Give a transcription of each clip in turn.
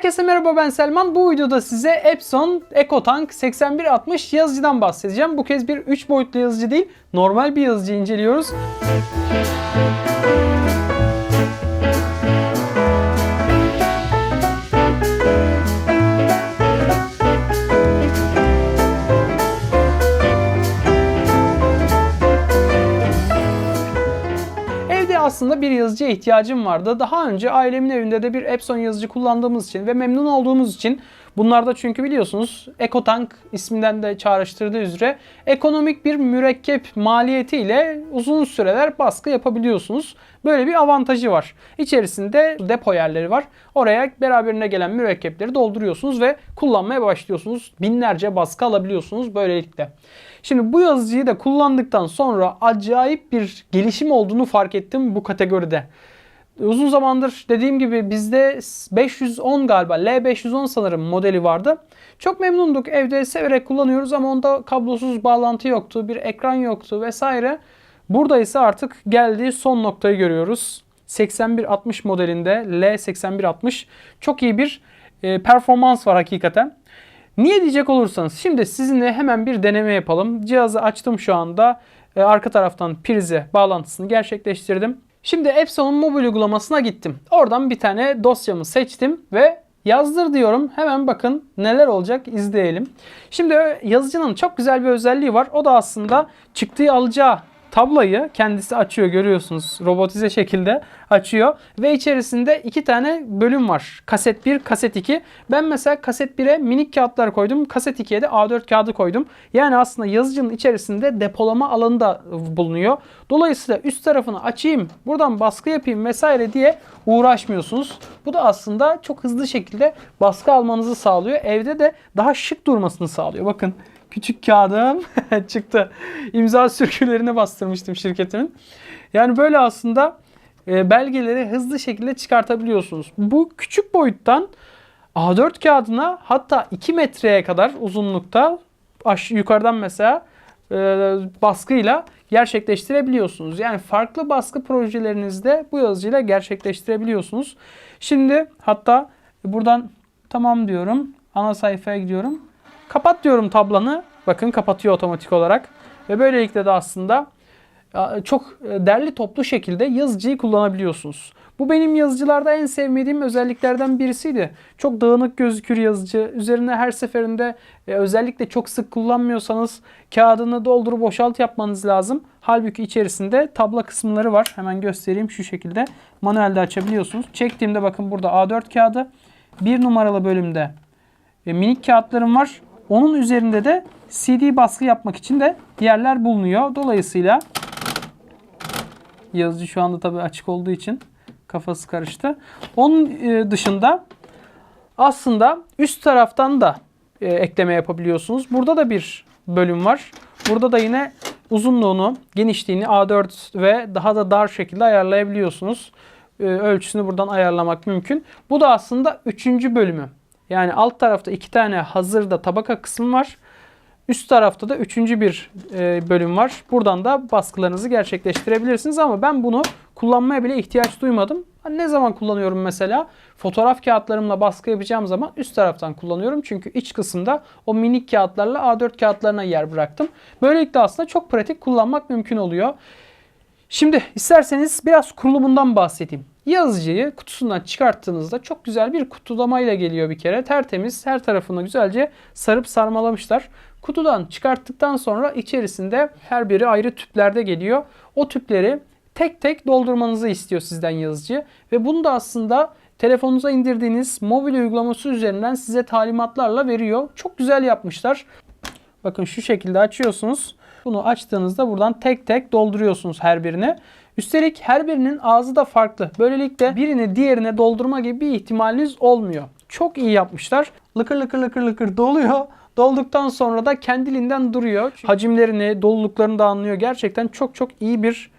Herkese merhaba ben Selman. Bu videoda size Epson EcoTank 8160 yazıcıdan bahsedeceğim. Bu kez bir 3 boyutlu yazıcı değil, normal bir yazıcı inceliyoruz. Evde aslında bir yazıcıya ihtiyacım vardı. Daha önce ailemin evinde de bir Epson yazıcı kullandığımız için ve memnun olduğumuz için bunlarda çünkü biliyorsunuz EcoTank isminden de çağrıştırdığı üzere ekonomik bir mürekkep maliyetiyle uzun süreler baskı yapabiliyorsunuz. Böyle bir avantajı var. İçerisinde depo yerleri var. Oraya beraberine gelen mürekkepleri dolduruyorsunuz ve kullanmaya başlıyorsunuz. Binlerce baskı alabiliyorsunuz böylelikle. Şimdi bu yazıcıyı da kullandıktan sonra acayip bir gelişim olduğunu fark ettim bu kategoride. Uzun zamandır dediğim gibi bizde 510 galiba L510 sanırım modeli vardı. Çok memnunduk. Evde severek kullanıyoruz ama onda kablosuz bağlantı yoktu. Bir ekran yoktu vesaire. Burada ise artık geldiği son noktayı görüyoruz. 8160 modelinde L8160 çok iyi bir e, performans var hakikaten. Niye diyecek olursanız şimdi sizinle hemen bir deneme yapalım. Cihazı açtım şu anda. E, arka taraftan prize bağlantısını gerçekleştirdim. Şimdi Epson'un mobil uygulamasına gittim. Oradan bir tane dosyamı seçtim ve yazdır diyorum. Hemen bakın neler olacak izleyelim. Şimdi yazıcının çok güzel bir özelliği var. O da aslında çıktığı alacağı tablayı kendisi açıyor görüyorsunuz robotize şekilde açıyor ve içerisinde iki tane bölüm var. Kaset 1, kaset 2. Ben mesela kaset 1'e minik kağıtlar koydum. Kaset 2'ye de A4 kağıdı koydum. Yani aslında yazıcının içerisinde depolama alanı da bulunuyor. Dolayısıyla üst tarafını açayım, buradan baskı yapayım vesaire diye uğraşmıyorsunuz. Bu da aslında çok hızlı şekilde baskı almanızı sağlıyor. Evde de daha şık durmasını sağlıyor. Bakın küçük kağıdım çıktı. İmza sürgülerine bastırmıştım şirketimin. Yani böyle aslında e, belgeleri hızlı şekilde çıkartabiliyorsunuz. Bu küçük boyuttan A4 kağıdına hatta 2 metreye kadar uzunlukta yukarıdan mesela e, baskıyla gerçekleştirebiliyorsunuz. Yani farklı baskı projelerinizde bu yazıcıyla gerçekleştirebiliyorsunuz. Şimdi hatta buradan tamam diyorum. Ana sayfaya gidiyorum. Kapat diyorum tablanı. Bakın kapatıyor otomatik olarak. Ve böylelikle de aslında çok derli toplu şekilde yazıcıyı kullanabiliyorsunuz. Bu benim yazıcılarda en sevmediğim özelliklerden birisiydi. Çok dağınık gözükür yazıcı. Üzerine her seferinde e, özellikle çok sık kullanmıyorsanız kağıdını doldur boşalt yapmanız lazım. Halbuki içerisinde tabla kısımları var. Hemen göstereyim şu şekilde. Manuelde açabiliyorsunuz. Çektiğimde bakın burada A4 kağıdı. Bir numaralı bölümde e, minik kağıtlarım var. Onun üzerinde de CD baskı yapmak için de yerler bulunuyor. Dolayısıyla yazıcı şu anda tabii açık olduğu için kafası karıştı. Onun e, dışında aslında üst taraftan da e, ekleme yapabiliyorsunuz. Burada da bir bölüm var. Burada da yine uzunluğunu, genişliğini A4 ve daha da dar şekilde ayarlayabiliyorsunuz. E, ölçüsünü buradan ayarlamak mümkün. Bu da aslında üçüncü bölümü. Yani alt tarafta iki tane hazırda tabaka kısmı var. Üst tarafta da üçüncü bir e, bölüm var. Buradan da baskılarınızı gerçekleştirebilirsiniz ama ben bunu kullanmaya bile ihtiyaç duymadım. Ne zaman kullanıyorum mesela? Fotoğraf kağıtlarımla baskı yapacağım zaman üst taraftan kullanıyorum. Çünkü iç kısımda o minik kağıtlarla A4 kağıtlarına yer bıraktım. Böylelikle aslında çok pratik kullanmak mümkün oluyor. Şimdi isterseniz biraz kurulumundan bahsedeyim. Yazıcıyı kutusundan çıkarttığınızda çok güzel bir kutulamayla geliyor bir kere. Tertemiz her tarafını güzelce sarıp sarmalamışlar. Kutudan çıkarttıktan sonra içerisinde her biri ayrı tüplerde geliyor. O tüpleri tek tek doldurmanızı istiyor sizden yazıcı. Ve bunu da aslında telefonunuza indirdiğiniz mobil uygulaması üzerinden size talimatlarla veriyor. Çok güzel yapmışlar. Bakın şu şekilde açıyorsunuz. Bunu açtığınızda buradan tek tek dolduruyorsunuz her birini. Üstelik her birinin ağzı da farklı. Böylelikle birini diğerine doldurma gibi bir ihtimaliniz olmuyor. Çok iyi yapmışlar. Lıkır lıkır lıkır lıkır doluyor. Dolduktan sonra da kendiliğinden duruyor. Hacimlerini, doluluklarını da anlıyor. Gerçekten çok çok iyi bir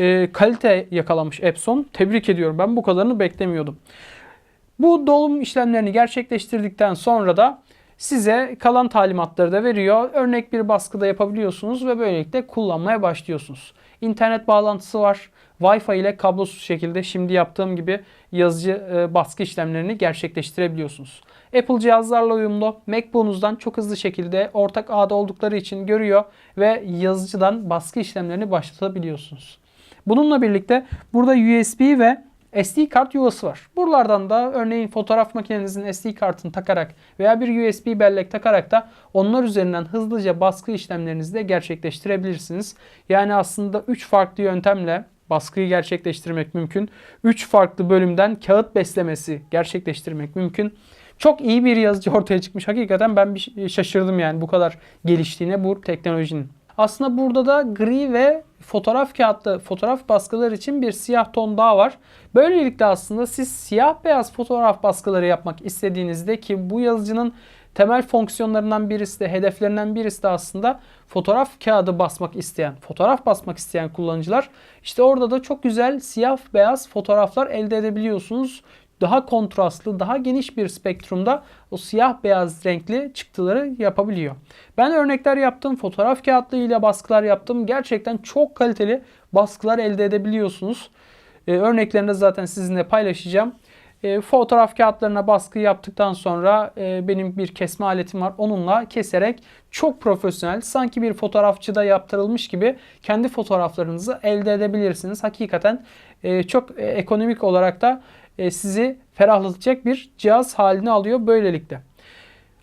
e, kalite yakalamış Epson. Tebrik ediyorum. Ben bu kadarını beklemiyordum. Bu dolum işlemlerini gerçekleştirdikten sonra da size kalan talimatları da veriyor. Örnek bir baskıda yapabiliyorsunuz ve böylelikle kullanmaya başlıyorsunuz. İnternet bağlantısı var. Wi-Fi ile kablosuz şekilde şimdi yaptığım gibi yazıcı e, baskı işlemlerini gerçekleştirebiliyorsunuz. Apple cihazlarla uyumlu. MacBook'unuzdan çok hızlı şekilde ortak ağda oldukları için görüyor ve yazıcıdan baskı işlemlerini başlatabiliyorsunuz. Bununla birlikte burada USB ve SD kart yuvası var. Buralardan da örneğin fotoğraf makinenizin SD kartını takarak veya bir USB bellek takarak da onlar üzerinden hızlıca baskı işlemlerinizi de gerçekleştirebilirsiniz. Yani aslında 3 farklı yöntemle baskıyı gerçekleştirmek mümkün. 3 farklı bölümden kağıt beslemesi gerçekleştirmek mümkün. Çok iyi bir yazıcı ortaya çıkmış. Hakikaten ben bir şaşırdım yani bu kadar geliştiğine bu teknolojinin. Aslında burada da gri ve fotoğraf kağıtlı fotoğraf baskıları için bir siyah ton daha var. Böylelikle aslında siz siyah beyaz fotoğraf baskıları yapmak istediğinizde ki bu yazıcının temel fonksiyonlarından birisi de hedeflerinden birisi de aslında fotoğraf kağıdı basmak isteyen, fotoğraf basmak isteyen kullanıcılar. İşte orada da çok güzel siyah beyaz fotoğraflar elde edebiliyorsunuz daha kontrastlı, daha geniş bir spektrumda o siyah beyaz renkli çıktıları yapabiliyor. Ben örnekler yaptım, fotoğraf kağıtlarıyla baskılar yaptım. Gerçekten çok kaliteli baskılar elde edebiliyorsunuz. Ee, örneklerini zaten sizinle paylaşacağım. E, fotoğraf kağıtlarına baskı yaptıktan sonra e, benim bir kesme aletim var. Onunla keserek çok profesyonel sanki bir fotoğrafçıda yaptırılmış gibi kendi fotoğraflarınızı elde edebilirsiniz. Hakikaten e, çok e, ekonomik olarak da sizi ferahlatacak bir cihaz haline alıyor böylelikle.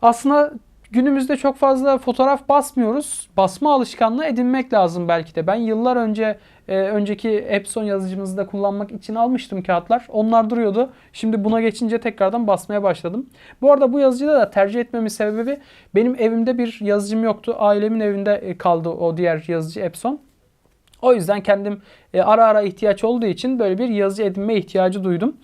Aslında günümüzde çok fazla fotoğraf basmıyoruz. Basma alışkanlığı edinmek lazım belki de. Ben yıllar önce e, önceki Epson yazıcımızda kullanmak için almıştım kağıtlar. Onlar duruyordu. Şimdi buna geçince tekrardan basmaya başladım. Bu arada bu yazıcıda da tercih etmemin sebebi benim evimde bir yazıcım yoktu. Ailemin evinde e, kaldı o diğer yazıcı Epson. O yüzden kendim e, ara ara ihtiyaç olduğu için böyle bir yazıcı edinme ihtiyacı duydum.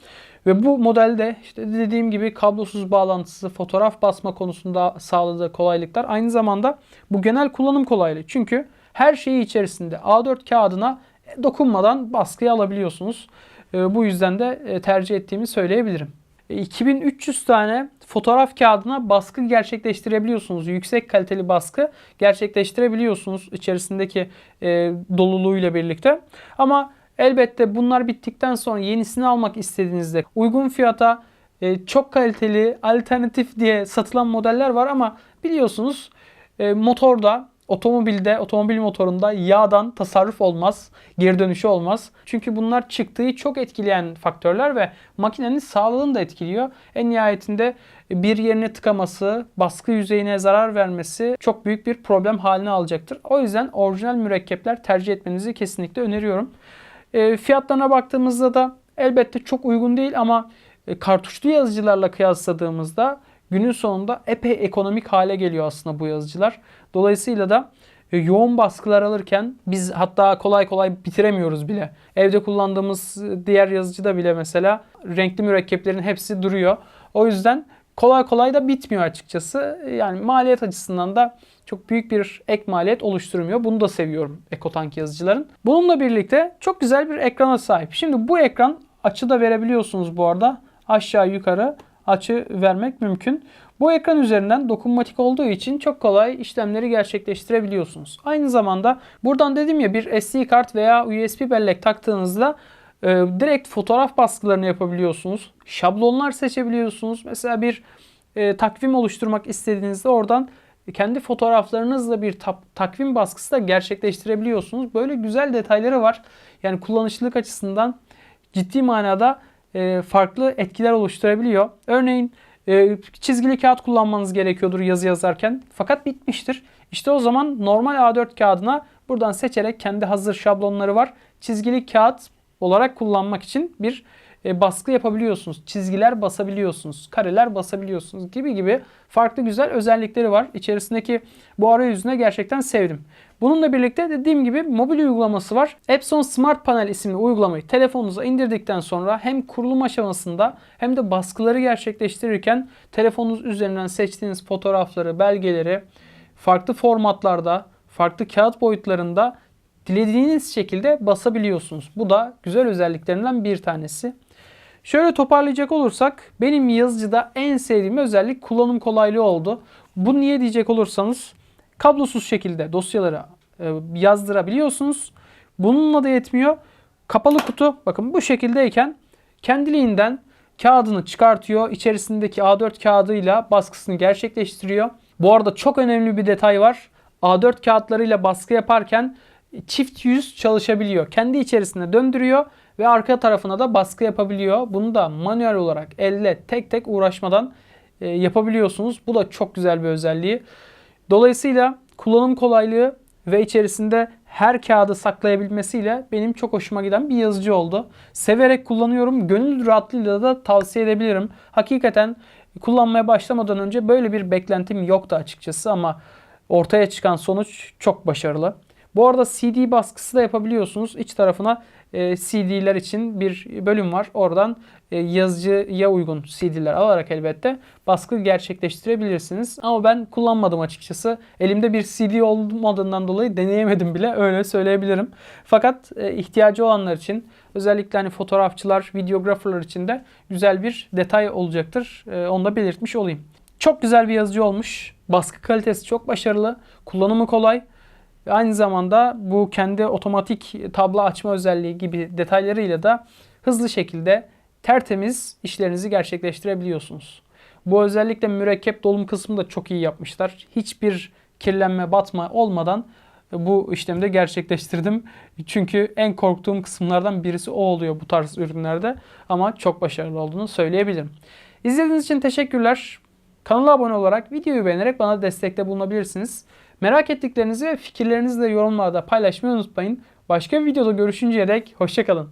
Ve bu modelde işte dediğim gibi kablosuz bağlantısı, fotoğraf basma konusunda sağladığı kolaylıklar aynı zamanda bu genel kullanım kolaylığı. Çünkü her şeyi içerisinde A4 kağıdına dokunmadan baskıya alabiliyorsunuz. E, bu yüzden de e, tercih ettiğimi söyleyebilirim. 2300 tane fotoğraf kağıdına baskı gerçekleştirebiliyorsunuz. Yüksek kaliteli baskı gerçekleştirebiliyorsunuz içerisindeki e, doluluğuyla birlikte. Ama elbette bunlar bittikten sonra yenisini almak istediğinizde uygun fiyata e, çok kaliteli alternatif diye satılan modeller var ama biliyorsunuz e, motorda Otomobilde, otomobil motorunda yağdan tasarruf olmaz, geri dönüşü olmaz. Çünkü bunlar çıktığı çok etkileyen faktörler ve makinenin sağlığını da etkiliyor. En nihayetinde bir yerine tıkaması, baskı yüzeyine zarar vermesi çok büyük bir problem haline alacaktır. O yüzden orijinal mürekkepler tercih etmenizi kesinlikle öneriyorum. E, fiyatlarına baktığımızda da elbette çok uygun değil ama e, kartuşlu yazıcılarla kıyasladığımızda günün sonunda epey ekonomik hale geliyor aslında bu yazıcılar. Dolayısıyla da e, yoğun baskılar alırken biz hatta kolay kolay bitiremiyoruz bile. Evde kullandığımız diğer yazıcıda bile mesela renkli mürekkeplerin hepsi duruyor. O yüzden kolay kolay da bitmiyor açıkçası. Yani maliyet açısından da çok büyük bir ek maliyet oluşturmuyor. Bunu da seviyorum EcoTank yazıcıların. Bununla birlikte çok güzel bir ekrana sahip. Şimdi bu ekran açı da verebiliyorsunuz bu arada. Aşağı yukarı açı vermek mümkün. Bu ekran üzerinden dokunmatik olduğu için çok kolay işlemleri gerçekleştirebiliyorsunuz. Aynı zamanda buradan dedim ya bir SD kart veya USB bellek taktığınızda e, direkt fotoğraf baskılarını yapabiliyorsunuz. Şablonlar seçebiliyorsunuz. Mesela bir e, takvim oluşturmak istediğinizde oradan kendi fotoğraflarınızla bir takvim baskısı da gerçekleştirebiliyorsunuz. Böyle güzel detayları var. Yani kullanışlılık açısından ciddi manada e, farklı etkiler oluşturabiliyor. Örneğin e, çizgili kağıt kullanmanız gerekiyordur yazı yazarken fakat bitmiştir. İşte o zaman normal A4 kağıdına buradan seçerek kendi hazır şablonları var. Çizgili kağıt olarak kullanmak için bir e, baskı yapabiliyorsunuz. Çizgiler basabiliyorsunuz. Kareler basabiliyorsunuz gibi gibi farklı güzel özellikleri var. İçerisindeki bu arayüzüne gerçekten sevdim. Bununla birlikte dediğim gibi mobil uygulaması var. Epson Smart Panel isimli uygulamayı telefonunuza indirdikten sonra hem kurulum aşamasında hem de baskıları gerçekleştirirken telefonunuz üzerinden seçtiğiniz fotoğrafları, belgeleri farklı formatlarda, farklı kağıt boyutlarında dilediğiniz şekilde basabiliyorsunuz. Bu da güzel özelliklerinden bir tanesi. Şöyle toparlayacak olursak benim yazıcıda en sevdiğim özellik kullanım kolaylığı oldu. Bu niye diyecek olursanız kablosuz şekilde dosyaları e, yazdırabiliyorsunuz. Bununla da yetmiyor. Kapalı kutu bakın bu şekildeyken kendiliğinden kağıdını çıkartıyor. İçerisindeki A4 kağıdıyla baskısını gerçekleştiriyor. Bu arada çok önemli bir detay var. A4 kağıtlarıyla baskı yaparken çift yüz çalışabiliyor. Kendi içerisinde döndürüyor ve arka tarafına da baskı yapabiliyor. Bunu da manuel olarak elle tek tek uğraşmadan e, yapabiliyorsunuz. Bu da çok güzel bir özelliği. Dolayısıyla kullanım kolaylığı ve içerisinde her kağıdı saklayabilmesiyle benim çok hoşuma giden bir yazıcı oldu. Severek kullanıyorum. Gönül rahatlığıyla da tavsiye edebilirim. Hakikaten kullanmaya başlamadan önce böyle bir beklentim yoktu açıkçası ama ortaya çıkan sonuç çok başarılı. Bu arada CD baskısı da yapabiliyorsunuz. İç tarafına e, CD'ler için bir bölüm var. Oradan e, yazıcıya uygun CD'ler alarak elbette baskı gerçekleştirebilirsiniz. Ama ben kullanmadım açıkçası. Elimde bir CD olmadığından dolayı deneyemedim bile öyle söyleyebilirim. Fakat e, ihtiyacı olanlar için özellikle hani fotoğrafçılar, videograferlar için de güzel bir detay olacaktır. E, onu da belirtmiş olayım. Çok güzel bir yazıcı olmuş. Baskı kalitesi çok başarılı. Kullanımı kolay. Ve aynı zamanda bu kendi otomatik tablo açma özelliği gibi detaylarıyla da hızlı şekilde tertemiz işlerinizi gerçekleştirebiliyorsunuz. Bu özellikle mürekkep dolum kısmını da çok iyi yapmışlar. Hiçbir kirlenme, batma olmadan bu işlemi de gerçekleştirdim. Çünkü en korktuğum kısımlardan birisi o oluyor bu tarz ürünlerde. Ama çok başarılı olduğunu söyleyebilirim. İzlediğiniz için teşekkürler. Kanala abone olarak, videoyu beğenerek bana destekte bulunabilirsiniz. Merak ettiklerinizi ve fikirlerinizi de yorumlarda paylaşmayı unutmayın. Başka bir videoda görüşünceye dek hoşçakalın.